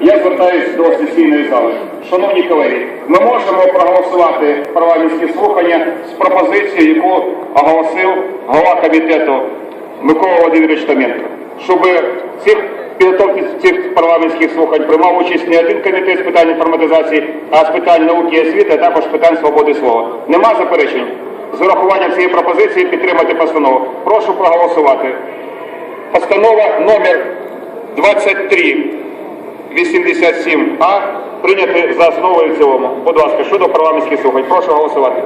Я звертаюся до сесійної зали. Шановні колеги, ми можемо проголосувати парламентські слухання з пропозицією, яку оголосив голова комітету Микола Володимирович Томенко, щоб цих підготовки цих парламентських слухань приймав участь не один комітет з питань інформатизації, а з питань науки і освіти, а також питань свободи слова. Нема заперечень? З урахуванням цієї пропозиції підтримати постанову. Прошу проголосувати. Постанова номер 23 87А прийняти за основу і в цілому. Будь ласка, щодо парламентських слухань. Прошу голосувати.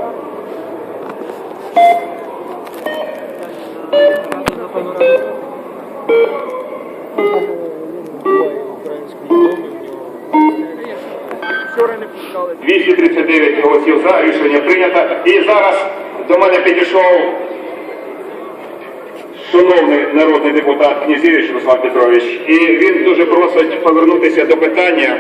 Вчора не пускали. 239 голосів за, рішення прийнято. І зараз до мене підійшов шановний народний депутат Князевич Руслан Петрович. І він дуже просить повернутися до питання,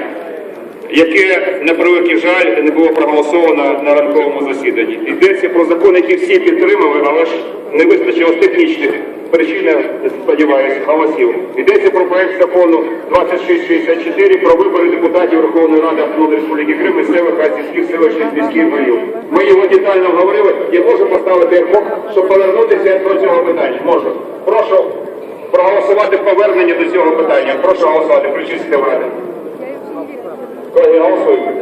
яке, на превеликий жаль, не було проголосовано на ранковому засіданні. Йдеться про закон, який всі підтримали, але ж не вистачило технічних причин, сподіваюся, голосів. Йдеться про проект закону 2664 про вибори депутатів Верховної Ради Автономної Республіки Крим, місцевих та сільських селищних міських голів. Ми його детально говорили. Я можу поставити епох, щоб повернутися до цього питання. Можу. Прошу проголосувати повернення до цього питання. Прошу голосувати. Включіть систему ради. Колеги, голосуємо.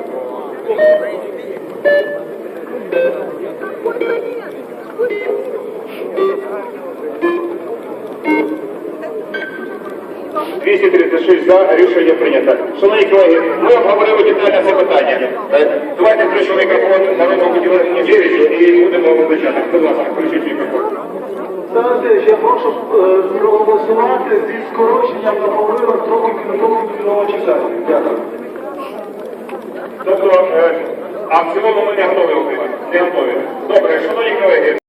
«236 за, рішення прийнято. Шановні колеги, ми обговорили детально це питання. Давайте включимо мікрофон народному поділу Князевичу і будемо визначати. Будь ласка, включіть мікрофон. Ставте, я прошу е, проголосувати зі скороченням строку підготовки до нового читання. Дякую. А в цілому не готові. Не готові. Добре, шановні колеги.